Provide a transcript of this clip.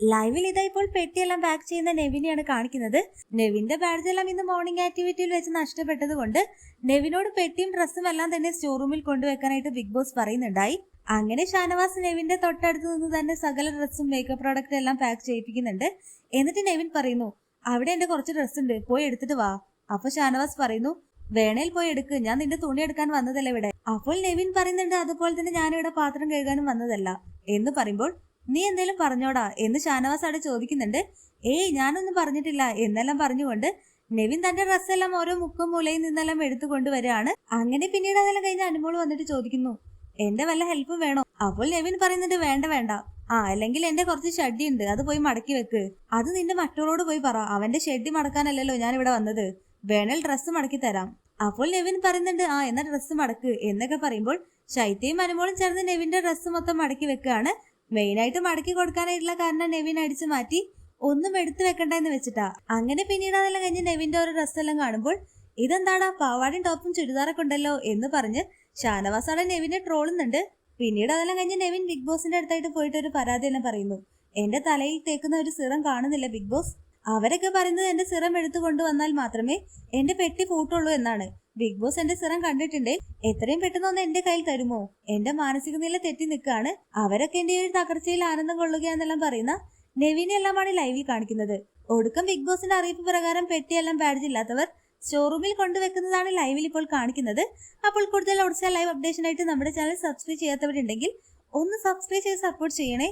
ലൈവിൽ ഇതാ ഇപ്പോൾ പെട്ടിയെല്ലാം പാക്ക് ചെയ്യുന്ന നെവിനെയാണ് കാണിക്കുന്നത്. നെവിന്റെ ബാഡ്ജ് എല്ലാം ഇന്ന് മോർണിംഗ് ആക്ടിവിറ്റിയിൽ വെച്ച് നഷ്ടപ്പെട്ടത് കൊണ്ട് നെവിനോട് പെട്ടിയും ഡ്രസ്സും എല്ലാം തന്നെ സ്റ്റോർ റൂമിൽ കൊണ്ടുവെക്കാനായിട്ട് ബിഗ് ബോസ് പറയുന്നുണ്ടായി. അങ്ങനെ ഷാനവാസ് നെവിന്റെ തൊട്ടടുത്ത് നിന്ന് തന്നെ സകല ഡ്രസ്സും മേക്കപ്പ് പ്രോഡക്റ്റ് എല്ലാം പാക്ക് ചെയ്യിപ്പിക്കുന്നുണ്ട്. എന്നിട്ട് നെവിൻ പറയുന്നു അവിടെ എന്റെ കുറച്ച് ഡ്രസ്സ് ഉണ്ട് പോയി എടുത്തിട്ട് വാ. അപ്പൊ ഷാനവാസ് പറയുന്നു വേണേൽ പോയി എടുക്ക് ഞാൻ നിന്റെ തുണി എടുക്കാൻ വന്നതല്ല ഇവിടെ. അപ്പോൾ നെവിൻ പറയുന്നുണ്ട് അതുപോലെ തന്നെ ഞാനിവിടെ പാത്രം കഴുകാനും വന്നതല്ല. എന്ന് പറയുമ്പോൾ നീ എന്തേലും പറഞ്ഞോടാ? എന്ന് ഷാനവാസ് അവിടെ ചോദിക്കുന്നുണ്ട്. ഏയ് ഞാനൊന്നും പറഞ്ഞിട്ടില്ല. എന്നെല്ലാം പറഞ്ഞുകൊണ്ട് നെവിൻ തന്റെ ഡ്രസ്സെല്ലാം ഓരോ മുക്കും മൂലയിൽ നിന്നെല്ലാം എടുത്തു കൊണ്ടുവരികയാണ്. അങ്ങനെ പിന്നീട് അതെല്ലാം കഴിഞ്ഞ് അനുമോൾ വന്നിട്ട് ചോദിക്കുന്നു എന്റെ വല്ല ഹെൽപ്പ് വേണോ? അപ്പോൾ നെവിൻ പറയുന്നുണ്ട് വേണ്ട വേണ്ട. ആ അല്ലെങ്കിൽ എന്റെ കുറച്ച് ഷഡ്ഡി ഉണ്ട് അത് പോയി മടക്കി വെക്ക്. അത് നിന്റെ മറ്റോളോട് പോയി പറ. അവന്റെ ഷെഡ്ഡി മടക്കാനല്ലല്ലോ ഞാൻ ഇവിടെ വന്നത്. വേണൽ ഡ്രസ്സ് മടക്കി തരാം. അപ്പോൾ നെവിൻ പറയുന്നുണ്ട് ആ എന്ന ഡ്രസ്സ് മടക്ക്. എന്നൊക്കെ പറയുമ്പോൾ ശൈത്യയും അനുമോളും ചേർന്ന് നെവിന്റെ ഡ്രസ്സ് മൊത്തം മടക്കി വെക്കുകയാണ്. മെയിനായിട്ട് മടക്കി കൊടുക്കാനായിട്ടുള്ള കാരണം നെവിൻ അടിച്ചു മാറ്റി ഒന്നും എടുത്തു വെക്കണ്ട എന്ന് വെച്ചിട്ടാ. അങ്ങനെ പിന്നീട് അതെല്ലാം കഴിഞ്ഞ് നെവിന്റെ ഒരു ഡ്രസ് എല്ലാം കാണുമ്പോൾ ഇതെന്താടാ പാവാടും ടോപ്പും ചുരിദാറൊക്കെ ഉണ്ടല്ലോ എന്ന് പറഞ്ഞ് ഷാനവാസാണ് നെവിനെ ട്രോളുന്നുണ്ട് പിന്നീട് അതെല്ലാം കഴിഞ്ഞ് നെവിൻ ബിഗ് ബോസിന്റെ അടുത്തായിട്ട് പോയിട്ട് ഒരു പരാതി എല്ലാം പറയുന്നു. എന്റെ തലയിൽ തേക്കുന്ന ഒരു സിറം കാണുന്നില്ല ബിഗ് ബോസ്. അവരൊക്കെ പറയുന്നത് എന്റെ സിറം എടുത്തു കൊണ്ടുവന്നാൽ മാത്രമേ എന്റെ പെട്ടി പൂട്ടുള്ളൂ എന്നാണ്. ബിഗ് ബോസ് എന്റെ സിറം കണ്ടിട്ടുണ്ട്. എത്രയും പെട്ടെന്ന് ഒന്ന് എന്റെ കയ്യിൽ തരുമോ? എന്റെ മാനസിക നില തെറ്റി നിൽക്കാണ് അവരൊക്കെ എന്റെ ഒരു തകർച്ചയിൽ ആനന്ദം കൊള്ളുകയെന്നെല്ലാം പറയുന്ന നെവിനെ എല്ലാമാണ് ലൈവിൽ കാണിക്കുന്നത്. ഒടുക്കം ബിഗ് ബോസിന്റെ അറിയിപ്പ് പ്രകാരം പെട്ടിയെല്ലാം ബാഡ്ജ് ഇല്ലാത്തവർ ഷോറൂമിൽ കൊണ്ടുവെക്കുന്നതാണ് ലൈവിൽ ഇപ്പോൾ കാണിക്കുന്നത്. അപ്പോൾ കൂടുതൽ ഒടിച്ച ലൈവ് അപ്ഡേഷൻ ആയിട്ട് നമ്മുടെ ചാനൽ സബ്സ്ക്രൈബ് ചെയ്യാത്തവരുണ്ടെങ്കിൽ ഒന്ന് സബ്സ്ക്രൈബ് ചെയ്ത് സപ്പോർട്ട് ചെയ്യണേ.